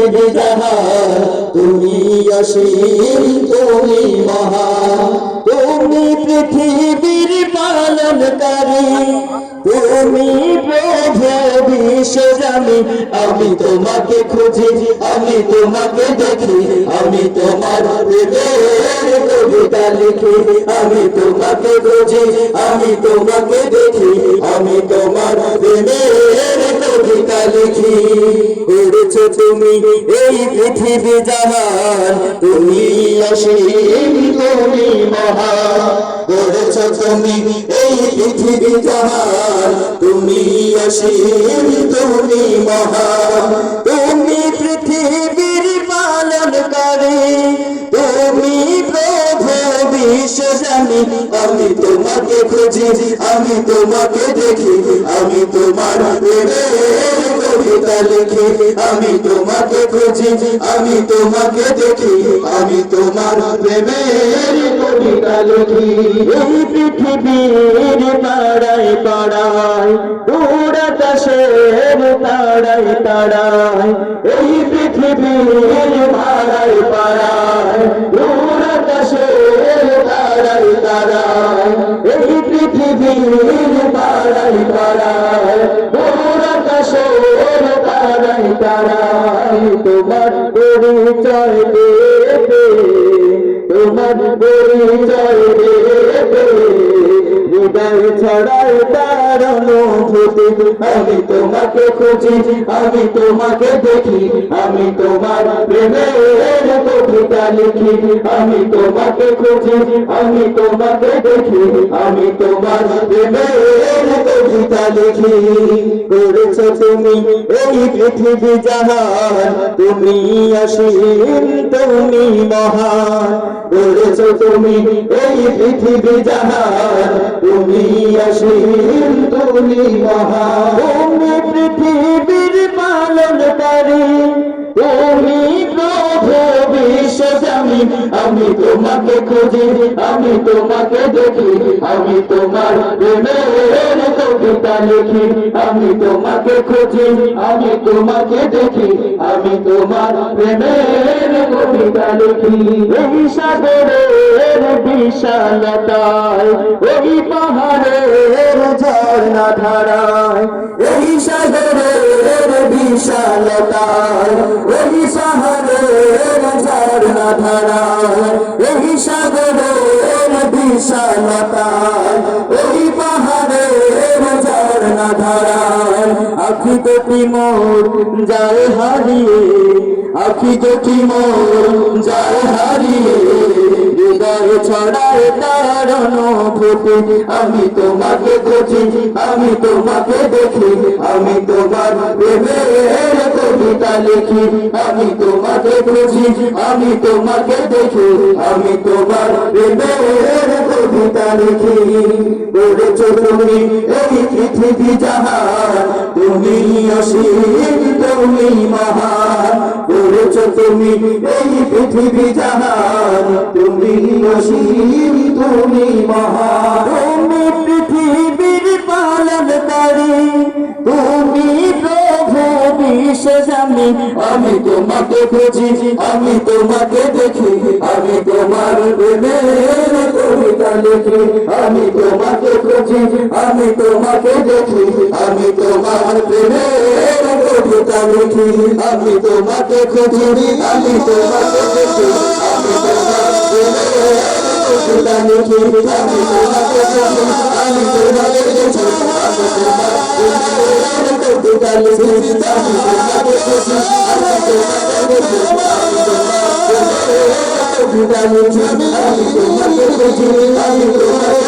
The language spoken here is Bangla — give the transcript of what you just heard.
পৃথিবী জাহান তুমি অসীম তুমি মহান তুমি পৃথিবীর পালনকারী, তুমি বিশ্বজামি। আমি তোমাকে খুঁজি, আমি তোমাকে দেখি, আমি তোমার কবিতা লিখি। আমি তোমাকে খুঁজি আমি তোমাকে দেখি, আমি তোমার প্রেমের লিখি করেছ তুমি এই পৃথিবী জাহান, তুমি অসীম, তুমি মহান। করেছ তুমি এই পৃথিবী জাহান, তুমি অসীম, তুমি মহান। তুমি পৃথিবীর পালনকারী, তুমি প্রভু বিশ্বজামি আমি তোমাকে খুঁজি, আমি তোমাকে দেখি, আমি তোমার কবিতা লিখি। আমি তোমাকে খুঁজি, আমি তোমাকে দেখি, আমি তোমার কবিতা লিখি। এই পৃথিবীর পাড়ায় পাড়ায় এই পৃথিবীর পাড়ায় পাড়ায় দূর তাড়ায় তাড়ায় এই পৃথিবীর পাড়ায় পাড়ায় দূর আকাশের তাড়ায় তাড়ায় তোমার পরিচয় দেবে তোমার পরিচয় দেবে হৃদয় ছড়ায় তার অনুভূতি আমি তোমাকে খুঁজি, আমি তোমাকে দেখি। আমি তোমার প্রেমের কবিতা লিখি। আমি তোমাকে খুঁজি, আমি তোমাকে দেখি। আমি তোমার প্রেমের কবিতা লিখি। করেছ তুমি এই পৃথিবী জাহান। তুমি অসীম, তুমি মহান। করেছ তুমি এই পৃথিবী জাহান। তুমি অসীম তুমি তুমি পৃথিবীর পালনকারী। তুমি আমি তোমাকে খুঁজি, আমি তোমাকে দেখি, আমি তোমার কবিতা লিখি। আমি তোমাকে খুঁজি, আমি তোমাকে দেখি, আমি তোমার প্রেমের কবিতা লিখি। এই সাগরের বিশালতায়, ওই পাহাড়ের ঝর্ণা ধারায় এই সাগরের বিশালতায়, ওই পাহাড়ের ঝর্ণা ধারায় এই সাগরের ওই পাহাড়ের ঝর্ণা ধারায় আখি দুটি মোর যায় হারিয়ে, আখি দুটি মোর যায় হারিয়ে ছড়ায় তার অনুভূতি আমি তোমাকে খুঁজি, আমি তোমাকে দেখি, আমি তোমার প্রেমের কবিতা লিখি, আমি তোমাকে আমি তোমাকে দেখি, আমি তোমার প্রেমের কবিতা লিখি। বলেছ তুমি এই পৃথিবী তুমি অসীম, তুমি করেছ তুমি এই পৃথিবী জাহান তুমি অসীম তুমি মহান। তুমি পৃথিবীর পালনকারী তুমি প্রভু বিশ্বজামি আমি তোমাকে খুঁজি আমি তোমাকে দেখি আমি তোমার প্রেমের কবিতা লিখি। আমি তোমাকে খুঁজি আমি তোমাকে দেখি আমি তোমার প্রেমের দেখি আমি তোমাকে খুঁজুরি আমি তোমাকে দেখি আমি তোমাকে আমি তোমাকে দেখি আমি তোমাকে দেখি আমি তোমাকে দেখি আমি তোমাকে দেখি আমি তোমাকে দেখি আমি তোমাকে